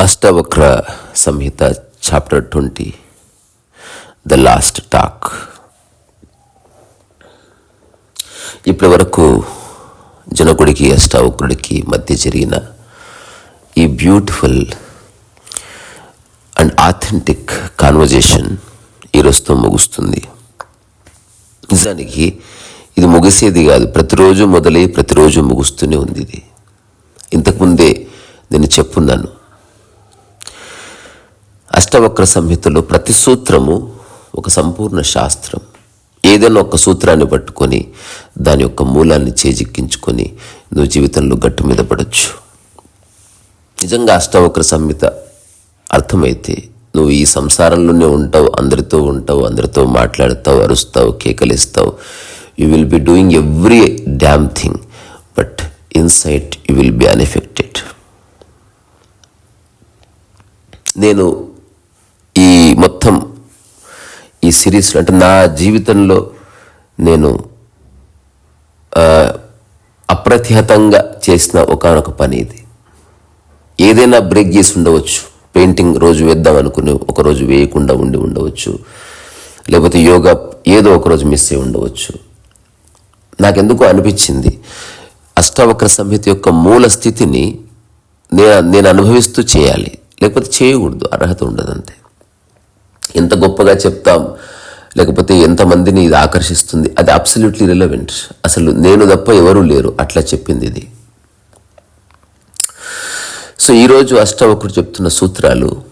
Ashtavakra Samhita chapter twenty. The last talk. ఇప్పటి వరకు జనకుడికి అష్టావక్రుడికి మధ్య జరిగిన ఈ బ్యూటిఫుల్ అండ్ ఆథెంటిక్ కాన్వర్జేషన్ ఈరోజుతో ముగుస్తుంది. నిజానికి ఇది ముగిసేది కాదు. ప్రతిరోజు మొదలై ప్రతిరోజు ముగుస్తూనే ఉంది ఇది. ఇంతకుముందే నేను చెప్పున్నాను. అష్టవక్ర సంహితలో ప్రతి సూత్రము ఒక సంపూర్ణ శాస్త్రం. ఏదైనా ఒక సూత్రాన్ని పట్టుకొని దాని యొక్క మూలాన్ని చేజిక్కించుకొని నువ్వు జీవితంలో గట్టు మీద పడవచ్చు నిజంగా అష్టవక్ర సంహిత అర్థమైతే నువ్వు ఈ సంసారంలోనే ఉంటావు అందరితో ఉంటావు అందరితో మాట్లాడతావు అరుస్తావు కేకలిస్తావు. You will be doing every damn thing but inside you will be unaffected నేను ఈ మొత్తం ఈ సిరీస్లో అంటే నా జీవితంలో నేను అప్రతిహతంగా చేసిన ఒకనొక పని ఇది. ఏదైనా బ్రేక్ చేసి ఉండవచ్చు. పెయింటింగ్ రోజు వేద్దాం అనుకుని ఒకరోజు వేయకుండా ఉండి ఉండవచ్చు. లేకపోతే యోగా ఏదో ఒక రోజు మిస్ అయి ఉండవచ్చు. నాకెందుకు అనిపించింది. అష్టావక్ర సంహిత యొక్క మూల స్థితిని నేను నేను అనుభవిస్తూ చేయాలి. లేకపోతే చేయకూడదు. అర్హత ఉండదు అంతే ఎంత గొప్పగా చెప్తాం. లేకపోతే ఎంతమందిని ఇది ఆకర్షిస్తుంది. అది అబ్సల్యూట్లీ రిలవెంట్. అసలు నేను తప్ప ఎవరూ లేరు. అట్లా చెప్పింది ఇది. సో ఈరోజు అష్టవకుడు చెప్తున్న సూత్రాలు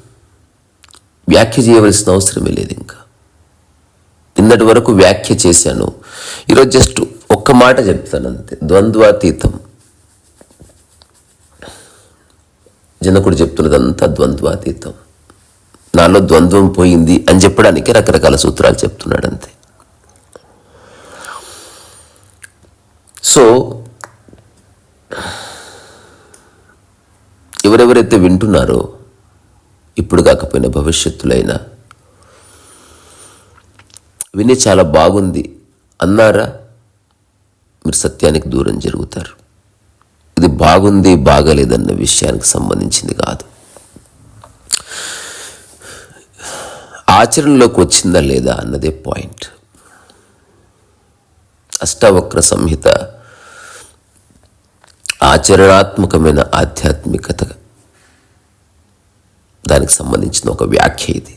వ్యాఖ్య చేయవలసిన అవసరమే లేదు ఇంకా. నిన్నటి వరకు వ్యాఖ్య చేశాను. ఈరోజు జస్ట్ ఒక్క మాట చెప్తాను అంతే. ద్వంద్వాతీతం. జనకుడు చెప్తున్నదంతా ద్వంద్వాతీతం. నాలో ద్వంద్వం పోయింది అని చెప్పడానికి రకరకాల సూత్రాలు చెప్తున్నాడు అంతే. సో ఎవరైతే వింటున్నారో ఇప్పుడు కాకపోయినా భవిష్యత్తులైనా విని చాలా బాగుంది అన్నారా? మీరు సత్యానికి దూరం జరుగుతారు. ఇది బాగుంది బాగలేదన్న విషయానికి సంబంధించింది కాదు. ఆచరణలోకి వచ్చిందా లేదా అన్నదే పాయింట్. అష్టావక్ర సంహిత ఆచరణాత్మకమైన ఆధ్యాత్మికత దానికి సంబంధించిన ఒక వ్యాఖ్య ఇది.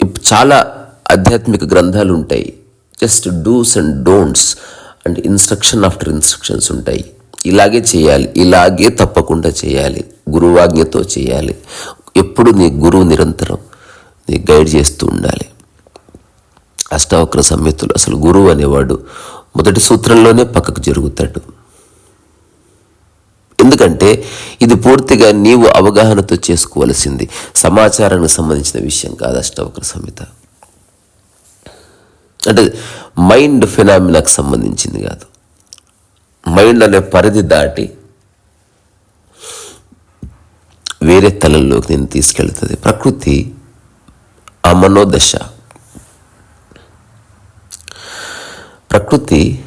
ఇప్పుడు చాలా ఆధ్యాత్మిక గ్రంథాలు ఉంటాయి. Just dos and don'ts and instruction after instructions ఉంటాయి. ఇలాగే చేయాలి ఇలాగే తప్పకుండా చేయాలి గురువాజ్ఞతో చేయాలి. ఎప్పుడు నీ గురువు నిరంతరం నీ గైడ్ చేస్తూ ఉండాలి. అష్టావక్ర సంహితులు అసలు గురువు అనేవాడు మొదటి సూత్రంలోనే పక్కకు జరుగుతాడు. ఎందుకంటే ఇది పూర్తిగా నీవు అవగాహనతో చేసుకోవలసింది. సమాచారానికి సంబంధించిన విషయం కాదు అష్టవక్ర సంహిత. అంటే మైండ్ ఫినామినాకు సంబంధించింది కాదు. మైండ్ అనే పరిధి దాటి వేరే తలల్లోకి నేను తీసుకెళ్తుంది. ప్రకృతి ఆ మనోదశ. ప్రకృతి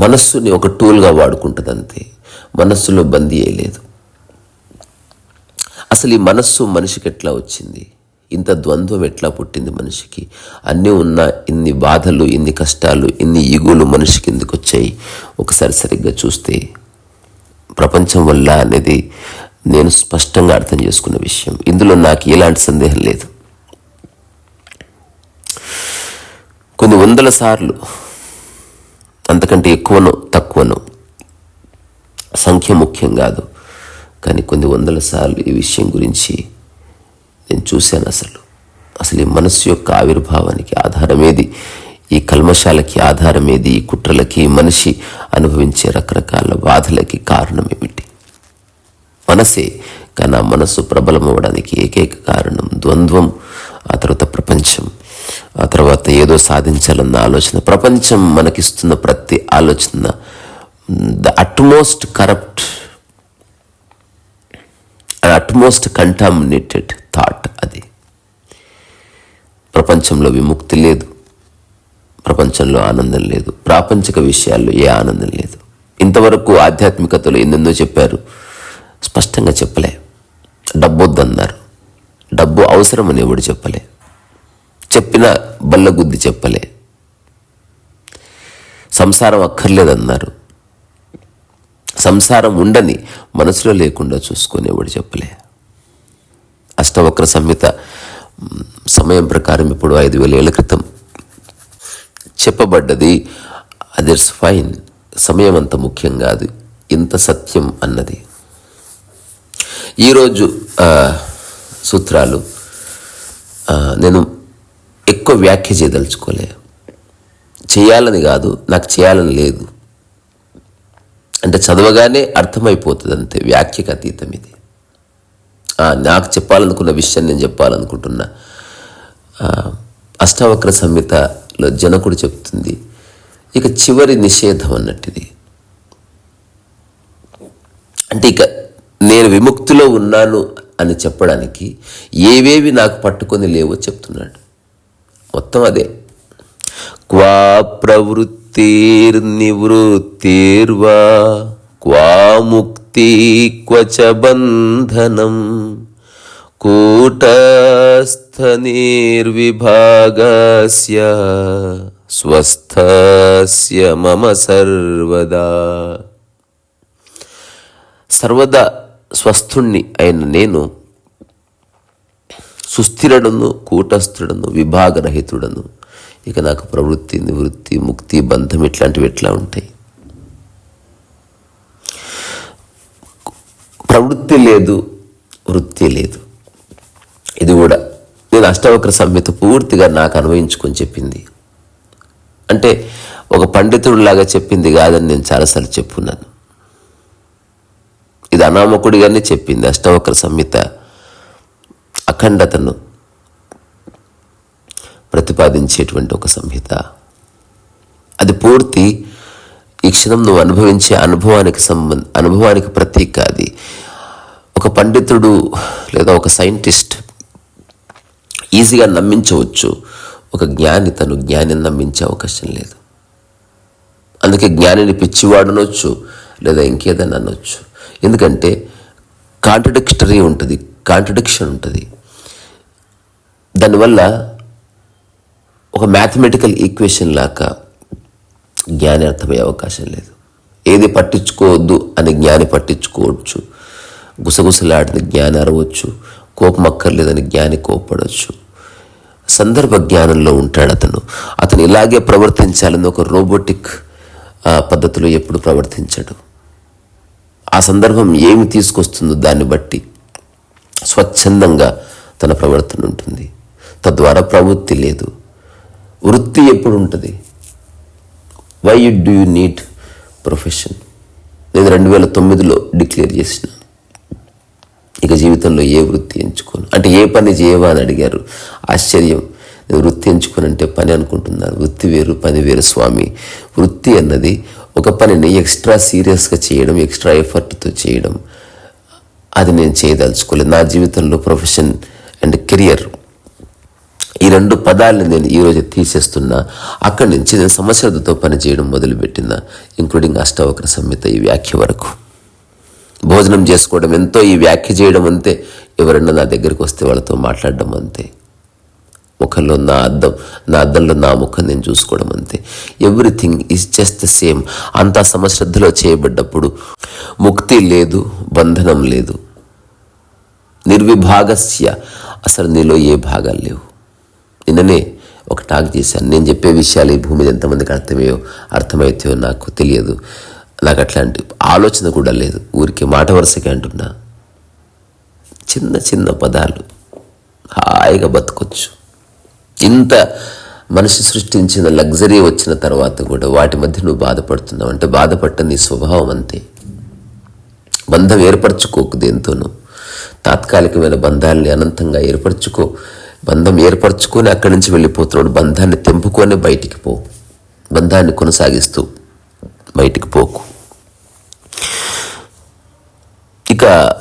మనస్సుని ఒక టూల్గా వాడుకుంటుంది అంతే మనస్సులో బందీ అయ్యలేదు. అసలు ఈ మనస్సు మనిషికి ఎట్లా వచ్చింది? ఇంత ద్వంద్వం ఎట్లా పుట్టింది మనిషికి? అన్నీ ఉన్న ఇన్ని బాధలు ఇన్ని కష్టాలు ఇన్ని ఈగులు మనిషికి ఎందుకు వచ్చాయి? ఒకసారి సరిగ్గా చూస్తే ప్రపంచం వల్ల అనేది నేను స్పష్టంగా అర్థం చేసుకున్న విషయం. ఇందులో నాకు ఎలాంటి సందేహం లేదు. కొన్ని వందల సార్లు అంతకంటే ఎక్కువనో తక్కువనో సంఖ్య ముఖ్యం కాదు. కానీ కొన్ని వందల సార్లు ఈ విషయం గురించి నేను చూశాను అసలు. అసలు ఈ మనస్సు యొక్క ఆవిర్భావానికి ఆధారమేది ఈ కల్మశాలకి ఆధారమేది ఈ కుట్రలకి మనిషి అనుభవించే రకరకాల బాధలకి కారణం ఏమిటి? మనసే కానీ ఆ మనస్సు ప్రబలమవ్వడానికి ఏకైక కారణం ద్వంద్వం ఆ తర్వాత ప్రపంచం. ఆ తర్వాత ఏదో సాధించాలన్న ఆలోచన. ప్రపంచం మనకిస్తున్న ప్రతి ఆలోచన the utmost corrupt utmost contaminated thought అది. ప్రపంచంలో విముక్తి లేదు. ప్రపంచంలో ఆనందం లేదు. ప్రాపంచిక విషయాల్లో ఏ ఆనందం లేదు. ఇంతవరకు ఆధ్యాత్మికతలో ఎన్నెన్నో చెప్పారు. స్పష్టంగా చెప్పలే. డబ్బు వద్దన్నారు. డబ్బు అవసరమని ఎవడు చెప్పలే? చెప్పిన బల్లగుద్ది చెప్పలే. సంసారం అక్కర్లేదన్నారు. సంసారం ఉండని మనసులో లేకుండా చూసుకొని ఎవడు చెప్పలే? అష్టవక్ర సంహిత సమయం ప్రకారం ఇప్పుడు ఐదు వేల ఏళ్ళ క్రితం చెప్పబడ్డది. అదర్స్ ఫైన్ సమయం అంత ముఖ్యం కాదు ఇంత సత్యం అన్నది. ఈరోజు సూత్రాలు నేను ఎక్కువ వ్యాఖ్య చేయదలుచుకోలే. చేయాలని కాదు నాకు చేయాలని లేదు. అంటే చదవగానే అర్థమైపోతుంది అంతే వ్యాఖ్యకు అతీతం ఇది నాకు చెప్పాలనుకున్న విషయం నేను చెప్పాలనుకుంటున్నా. అష్టావక్ర సంహితలో జనకుడు చెప్తుంది ఇక చివరి నిషేధం అన్నట్టుది. అంటే ఇక నేను విముక్తిలో ఉన్నాను అని చెప్పడానికి ఏవేవి నాకు పట్టుకొని లేవో చెప్తున్నాడు. మొత్తం అదే. క్వా ప్రవృత్తి క్వా ముక్తి క్వచ బంధనం. కూటస్థ నిర్విభాగస్య స్వస్థస్య మమ సర్వదా. సర్వదా స్వస్థుణ్ణి అయిన నేను సుస్థిరుడను కూటస్థుడను విభాగరహితుడను ఇక నాకు ప్రవృత్తి నివృత్తి ముక్తి బంధం ఇట్లాంటివి ఎట్లా ఉంటాయి? ప్రవృత్తి లేదు వృత్తి లేదు. ఇది కూడా నేను అష్టవక్ర సంహిత పూర్తిగా నాకు అనుభవించుకొని చెప్పింది. అంటే ఒక పండితుడిలాగా చెప్పింది కాదని నేను చాలాసార్లు చెప్పున్నాను. ఇది అనామకుడిగానే చెప్పింది అష్టవక్ర సంహిత అఖండతను. ప్రతిపాదించేటువంటి ఒక సంహిత. అది పూర్తి ఈ క్షణం నువ్వు అనుభవించే అనుభవానికి సంబంధ అనుభవానికి ప్రతీక అది. ఒక పండితుడు లేదా ఒక సైంటిస్ట్ ఈజీగా నమ్మించవచ్చు. ఒక జ్ఞాని తను జ్ఞానిని నమ్మించే అవకాశం లేదు. అందుకే జ్ఞానిని పిచ్చివాడు అనొచ్చు లేదా ఇంకేదైనా అనొచ్చు. ఎందుకంటే కాంట్రడిక్టరీ ఉంటుంది కాంట్రడిక్షన్ ఉంటుంది. దానివల్ల ఒక మ్యాథమెటికల్ ఈక్వేషన్ లాగా జ్ఞాని అర్థమయ్యే అవకాశం లేదు. ఏది పట్టించుకోవద్దు అని జ్ఞాని పట్టించుకోవచ్చు. గుసగుసలాడిన జ్ఞాని అరవచ్చు. కోపం అక్కర్లేదని జ్ఞాని కోపడవచ్చు. సందర్భ జ్ఞానంలో ఉంటాడు అతను. అతను ఇలాగే ప్రవర్తించాలని ఒక రోబోటిక్ పద్ధతిలో ఎప్పుడు ప్రవర్తించడు. ఆ సందర్భం ఏమి తీసుకొస్తుందో దాన్ని బట్టి స్వచ్ఛందంగా తన ప్రవర్తన ఉంటుంది. తద్వారా ప్రవృత్తి లేదు. వృత్తి ఎప్పుడు ఉంటుంది why you do you need profession నేను రెండు వేల తొమ్మిదిలో డిక్లేర్ చేసిన. ఇక జీవితంలో ఏ వృత్తి ఎంచుకోను? అంటే ఏ పని చేయవా అని అడిగారు. ఆశ్చర్యం. నేను వృత్తి ఎంచుకోనంటే పని అనుకుంటున్నాను. వృత్తి వేరు పని వేరు స్వామి. వృత్తి అన్నది ఒక పనిని ఎక్స్ట్రా సీరియస్గా చేయడం ఎక్స్ట్రా ఎఫర్ట్తో చేయడం. అది నేను చేయదలుచుకోలేదు. నా జీవితంలో ప్రొఫెషన్ అండ్ కెరియర్ ఈ రెండు పదాలని నేను ఈరోజు తీసేస్తున్నా. అక్కడి నుంచి నేను సమశ్రద్ధతో పనిచేయడం మొదలుపెట్టిన ఇంక్లూడింగ్ అష్టవక్ర సంహిత ఈ వ్యాఖ్య వరకు. భోజనం చేసుకోవడం ఎంతో ఈ వ్యాఖ్య చేయడం అంతే. ఎవరన్నా నా దగ్గరికి వస్తే వాళ్ళతో మాట్లాడడం అంతే. ముఖంలో నా అద్దం నా అద్దంలో నా ముఖం నేను చూసుకోవడం అంతే. Everything is just the same అంతా సమశ్రద్ధలో చేయబడ్డప్పుడు ముక్తి లేదు బంధనం లేదు. నిర్విభాగస్య. అసలు నీలో ఏ భాగాలు లేవు. నిన్ననే ఒక టాక్ చేశాను. నేను చెప్పే విషయాలు ఈ భూమి మీద ఎంతమందికి అర్థమయ్యో అర్థమవుతాయో నాకు తెలియదు. నాకు అట్లాంటి ఆలోచన కూడా లేదు. ఊరికి మాట వరుసగా అంటున్నా. చిన్న చిన్న పదాలు హాయిగా బతకొచ్చు. ఇంత మనిషి సృష్టించిన లగ్జరీ వచ్చిన తర్వాత కూడా వాటి మధ్య నువ్వు బాధపడుతున్నావు. అంటే బాధపడ్డ నీ స్వభావం అంతే. బంధం ఏర్పరచుకోకు దేంతోనూ. తాత్కాలికమైన బంధాలని అనంతంగా ఏర్పరచుకో. బంధం ఏర్పరచుకొని అక్కడి నుంచి వెళ్ళిపోతున్నాడు. బంధాన్ని తెంపుకొని బయటికి పో. బంధాన్ని కొనసాగిస్తూ బయటికి పోకు. ఇక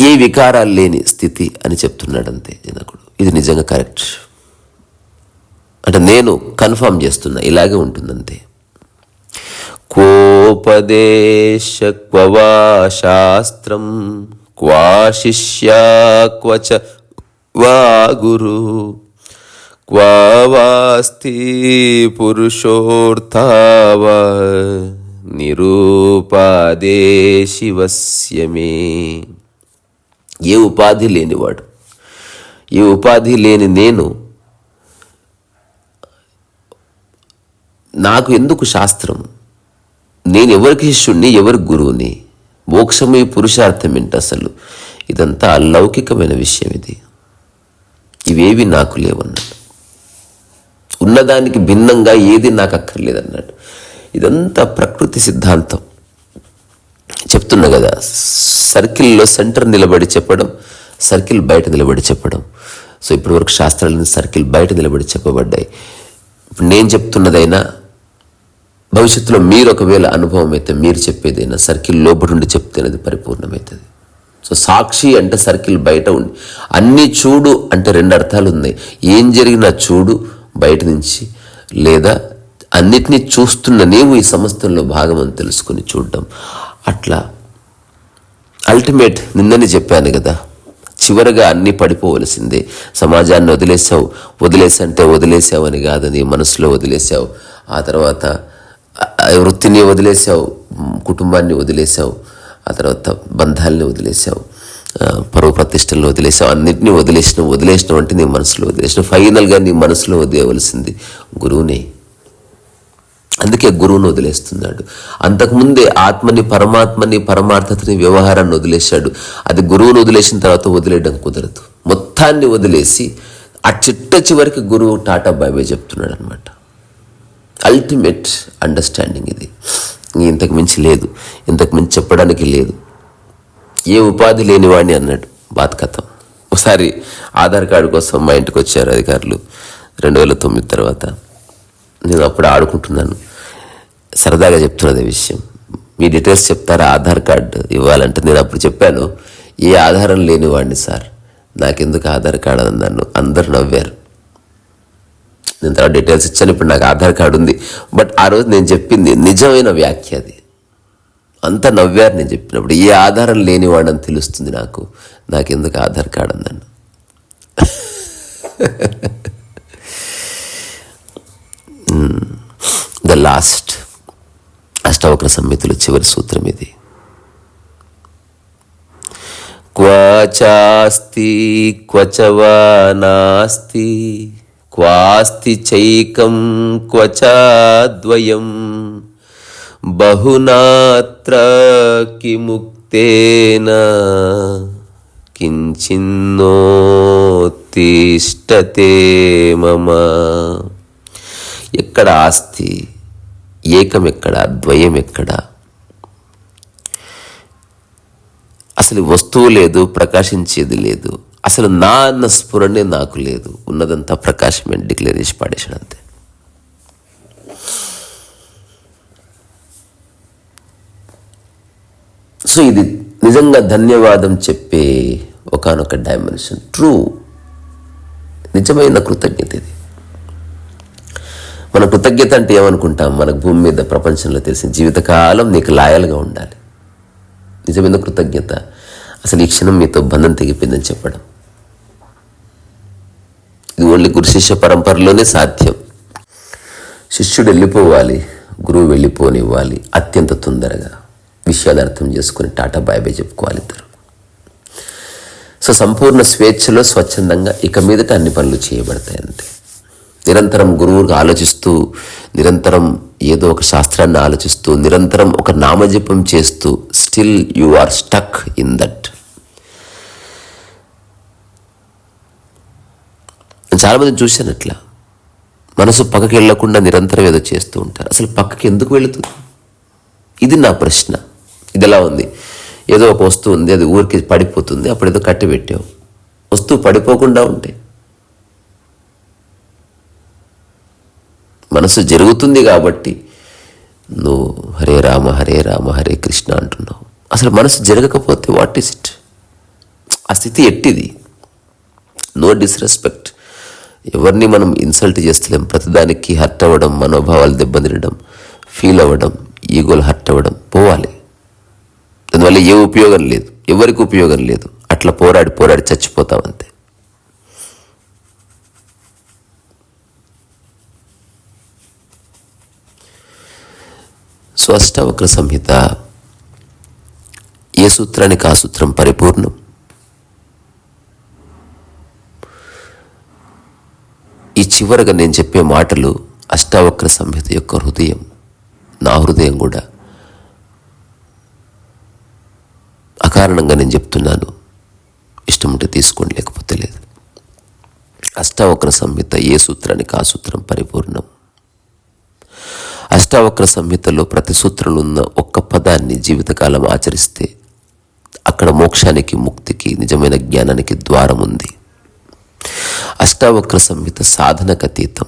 ఏ వికారాలు లేని స్థితి అని చెప్తున్నాడు అంతే జనకుడు. ఇది నిజంగా కరెక్ట్. అంటే నేను కన్ఫర్మ్ చేస్తున్నా ఇలాగే ఉంటుందంతే. కోపదేశ క్వవా శాస్త్రం క్వాశిష్యా క్వచ వాగురు గురు. క్వా పురుషోర్థావ నిరూపాదే శివస్యమే ఏ ఉపాధి లేనివాడు ఏ ఉపాధి లేని నేను నాకు ఎందుకు శాస్త్రం? నేను ఎవరికి శిష్యుణ్ణి ఎవరి గురువుని? మోక్షమే పురుషార్థం ఏంటి అసలు? ఇదంతా అలౌకికమైన విషయం ఇది. ఇవేవి నాకు లేవన్నాడు. ఉన్నదానికి భిన్నంగా ఏది నాకు అక్కర్లేదన్నాడు. ఇదంతా ప్రకృతి సిద్ధాంతం. చెప్తున్నా కదా సర్కిల్లో సెంటర్ నిలబడి చెప్పడం సర్కిల్ బయట నిలబడి చెప్పడం. సో ఇప్పటి వరకు శాస్త్రాలను సర్కిల్ బయట నిలబడి చెప్పబడ్డాయి. ఇప్పుడు నేను చెప్తున్నదైనా భవిష్యత్తులో మీరు ఒకవేళ అనుభవం అయితే మీరు చెప్పేదైనా సర్కిల్ లోపల ఉండి చెప్తే పరిపూర్ణమవుతుంది. సో సాక్షి అంటే సర్కిల్ బయట ఉండి అన్నీ చూడు అంటే రెండు అర్థాలు ఉన్నాయి. ఏం జరిగినా చూడు బయట నుంచి లేదా అన్నిటినీ చూస్తున్న నీవు ఈ సమస్తంలో భాగం అని తెలుసుకుని చూడడం. అట్లా అల్టిమేట్ నిన్ననే చెప్పాను కదా చివరగా అన్నీ పడిపోవలసిందే. సమాజాన్ని వదిలేసావు వదిలేసంటే వదిలేసావు అని కాదని మనసులో వదిలేసావు ఆ తర్వాత వృత్తిని వదిలేసావు కుటుంబాన్ని వదిలేసావు ఆ తర్వాత బంధాలని వదిలేసావు. పరువు ప్రతిష్టలను వదిలేసావు. అన్నింటినీ వదిలేసిన వదిలేసిన అంటే నీ మనసులో వదిలేసిన ఫైనల్గా నీ మనసులో వదిలేవలసింది గురువునే. అందుకే గురువును వదిలేస్తున్నాడు. అంతకుముందే ఆత్మని పరమాత్మని పరమార్థతని వ్యవహారాన్ని వదిలేశాడు. అది గురువును వదిలేసిన తర్వాత వదిలేయడం కుదరదు. మొత్తాన్ని వదిలేసి ఆ చిట్ట చివరికి గురువు టాటా బాబాయ్ చెప్తున్నాడు అనమాట అల్టిమేట్ అండర్స్టాండింగ్ ఇది. ఇంతకు మించి లేదు. ఇంతకు మించి చెప్పడానికి లేదు. ఏ ఉపాధి లేనివాడిని అన్నాడు. బాత్ కథం ఒకసారి ఆధార్ కార్డు కోసం మా ఇంటికి వచ్చారు అధికారులు. రెండు వేల తొమ్మిది తర్వాత. నేను అప్పుడు ఆడుకుంటున్నాను. సరదాగా చెప్తున్నది విషయం. మీ డీటెయిల్స్ చెప్తారా? ఆధార్ కార్డు ఇవ్వాలంటే నేను అప్పుడు చెప్పాను. ఏ ఆధారం లేనివాడిని సార్? నాకెందుకు ఆధార్ కార్డు అన్నాను అందరు నవ్వారు. నేను తర్వాత డీటెయిల్స్ ఇచ్చాను. ఇప్పుడు నాకు ఆధార్ కార్డు ఉంది. బట్ ఆ రోజు నేను చెప్పింది నిజమైన వ్యాఖ్య అది. అంత నవ్వారు నేను చెప్పినప్పుడు. ఏ ఆధారం లేనివాడని తెలుస్తుంది నాకు. నాకెందుకు ఆధార్ కార్డు అన్నాను. Hmm. ద లాస్ట్ అష్టవక్ర సమ్మితులు చివరి సూత్రం ఇది. క్వచాస్తి క్వచవా నాస్తి క్వాస్తి చైకం క్వచాద్వయం బహునాత్ర కిముక్తేన కించిన్నోత్తిష్టతే మమ ఎక్కడ ఆస్తి? ఏకం ఎక్కడ? ద్వయం ఎక్కడ? అసలు వస్తువు లేదు ప్రకాశించేది లేదు. అసలు నా అన్న స్ఫురణే నాకు లేదు. ఉన్నదంతా ప్రకాశం డిక్లేర్ చేసి పాడేశాడు అంతే. సో ఇది నిజంగా ధన్యవాదం చెప్పే ఒకానొక డైమెన్షన్ ట్రూ నిజమైన కృతజ్ఞత ఇది. మన కృతజ్ఞత అంటే ఏమనుకుంటాం? మనకు భూమి మీద ప్రపంచంలో తెలిసిన జీవితకాలం నీకు లాయల్గా ఉండాలి. నిజమైన కృతజ్ఞత. అసలు ఈ క్షణం మీతో బంధం తెగిపోయిందని చెప్పడం. ఇది ఓన్లీ గురు శిష్య పరంపరలోనే సాధ్యం. శిష్యుడు వెళ్ళిపోవాలి గురువు వెళ్ళిపోనివ్వాలి అత్యంత తొందరగా విషయాలు అర్థం చేసుకుని టాటా బాయ్ బాయ్ చెప్పుకోవాలి ఇద్దరు. సో సంపూర్ణ స్వేచ్ఛలో స్వచ్ఛందంగా ఇక మీదట అన్ని పనులు చేయబడతాయి అంతే. నిరంతరం గురువుగా ఆలోచిస్తూ నిరంతరం ఏదో ఒక శాస్త్రాన్ని ఆలోచిస్తూ నిరంతరం ఒక నామజపం చేస్తూ still you are stuck in that నేను చాలామంది చూశాను అట్లా. మనసు పక్కకి వెళ్ళకుండా నిరంతరం ఏదో చేస్తూ ఉంటారు. అసలు పక్కకి ఎందుకు వెళుతుంది? ఇది నా ప్రశ్న. ఇది ఎలా ఉంది. ఏదో ఒక వస్తువు ఉంది అది ఊరికి పడిపోతుంది అప్పుడు ఏదో కట్టి పెట్టావు. వస్తువు పడిపోకుండా ఉంటే? మనసు జరుగుతుంది కాబట్టి నువ్వు హరే రామ హరే రామ హరే కృష్ణ అంటున్నావు. అసలు మనసు జరగకపోతే వాట్ ఈస్ ఇట్ ఆ స్థితి ఎట్టిది? నో డిస్రెస్పెక్ట్ ఎవరిని మనం ఇన్సల్ట్ చేస్తలేం. ప్రతిదానికి హర్ట్ అవ్వడం మనోభావాలు దెబ్బతినడం ఫీల్ అవ్వడం ఈగోలు హర్ట్ అవ్వడం పోవాలి. దానివల్ల ఏ ఉపయోగం లేదు. ఎవరికి ఉపయోగం లేదు. అట్లా పోరాడి పోరాడి చచ్చిపోతాం అంతే. సో అష్టావక్ర సంహిత ఏ సూత్రానికి ఆ సూత్రం పరిపూర్ణం? ఈ చివరగా నేను చెప్పే మాటలు అష్టావక్ర సంహిత యొక్క హృదయం. నా హృదయం కూడా. అకారణంగా నేను చెప్తున్నాను. ఇష్టం ఉంటే తీసుకోండి లేకపోతే లేదు. అష్టావక్ర సంహిత ఏ సూత్రానికి ఆ సూత్రం పరిపూర్ణం? అష్టావక్ర సంహితలో ప్రతి సూత్రంలో ఉన్న ఒక్క పదాన్ని జీవితకాలం ఆచరిస్తే అక్కడ మోక్షానికి ముక్తికి నిజమైన జ్ఞానానికి ద్వారం ఉంది. అష్టావక్ర సంహిత సాధనకు అతీతం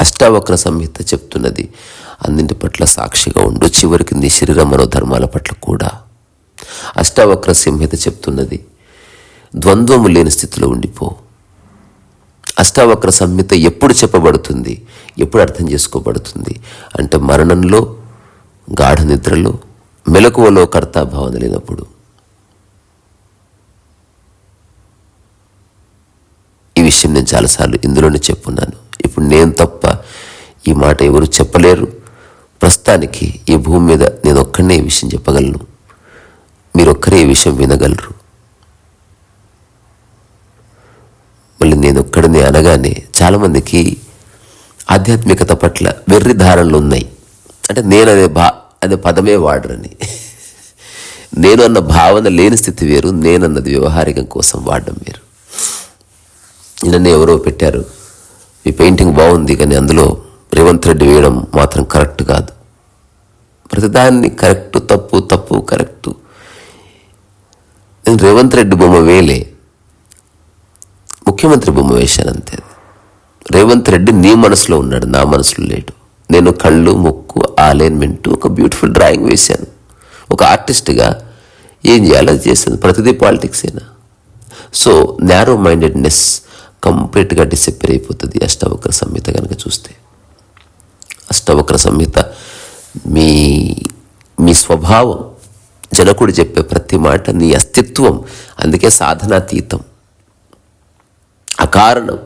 అష్టావక్ర సంహిత చెప్తున్నది. అన్నింటి పట్ల సాక్షిగా ఉండు. చివరికి నీ శరీర మనోధర్మాల పట్ల కూడా. అష్టావక్ర సంహిత చెప్తున్నది. ద్వంద్వము లేని స్థితిలో ఉండిపో. అష్టావక్ర సంహిత ఎప్పుడు చెప్పబడుతుంది? ఎప్పుడు అర్థం చేసుకోబడుతుంది? అంటే మరణంలో గాఢ నిద్రలో మెలకువలో కర్తాభావన లేనప్పుడు. విషయం నేను చాలాసార్లు ఇందులోనే చెప్పున్నాను. ఇప్పుడు నేను తప్ప ఈ మాట ఎవరు చెప్పలేరు. ప్రస్తుతానికి ఈ భూమి మీద నేను ఒక్కడనే ఈ విషయం చెప్పగలను. మీరు ఒక్కరే ఈ విషయం వినగలరు. మళ్ళీ నేను ఒక్కడిని అనగానే చాలామందికి ఆధ్యాత్మికత పట్ల వెర్రి ధారణలు ఉన్నాయి. అంటే నేను అనే భా అనే పదమే వాడరని. నేను అన్న భావన లేని స్థితి వేరు నేనన్నది వ్యవహారికం కోసం వాడడం వేరు. నిన్న ఎవరో పెట్టారు. ఈ పెయింటింగ్ బాగుంది కానీ అందులో రేవంత్ రెడ్డి వేయడం మాత్రం కరెక్ట్ కాదు. ప్రతిదాన్ని కరెక్ట్ తప్పు తప్పు కరెక్టు. నేను రేవంత్ రెడ్డి బొమ్మ వేలే ముఖ్యమంత్రి బొమ్మ వేశాను అంతే రేవంత్ రెడ్డి నీ మనసులో ఉన్నాడు నా మనసులో లేడు. నేను కళ్ళు ముక్కు అలైన్మెంట్ ఒక బ్యూటిఫుల్ డ్రాయింగ్ వేశాను. ఒక ఆర్టిస్ట్గా ఏం చేయాలో అది చేశాను. ప్రతిదీ పాలిటిక్సేనా సో నేరో మైండెడ్నెస్ కంప్లీట్గా డిసిప్పేర్ అయిపోతుంది అష్టవక్ర సంహిత కనుక చూస్తే. అష్టవక్ర సంహిత మీ మీ స్వభావం జనకుడు చెప్పే ప్రతి మాట నీ అస్తిత్వం అందుకే సాధనాతీతం. అకారణం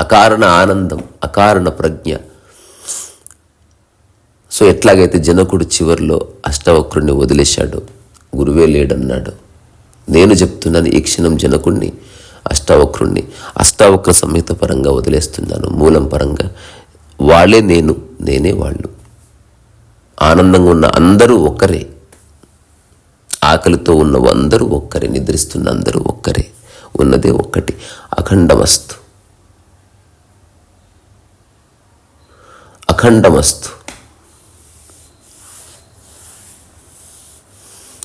అకారణ ఆనందం అకారణ ప్రజ్ఞ. సో ఎట్లాగైతే జనకుడు చివరిలో అష్టవక్రుణ్ణి వదిలేశాడు గురువే లేడన్నాడు నేను చెప్తున్నాను ఈ క్షణం జనకుణ్ణి అష్టావక్రుణ్ణి. అష్టావక్ర సంహిత పరంగా వదిలేస్తున్నాను మూలం పరంగా. వాళ్ళే నేను నేనే వాళ్ళు. ఆనందంగా ఉన్న అందరూ ఒక్కరే. ఆకలితో ఉన్న అందరూ ఒక్కరే నిద్రిస్తున్న అందరూ ఒక్కరే. ఉన్నదే ఒక్కటి అఖండమస్తు. అఖండమస్తు.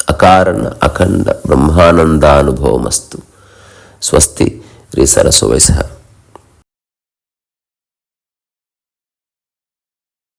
అకారణ అఖండ బ్రహ్మానందానుభవమస్తు. स्वस्ति रे वैसा।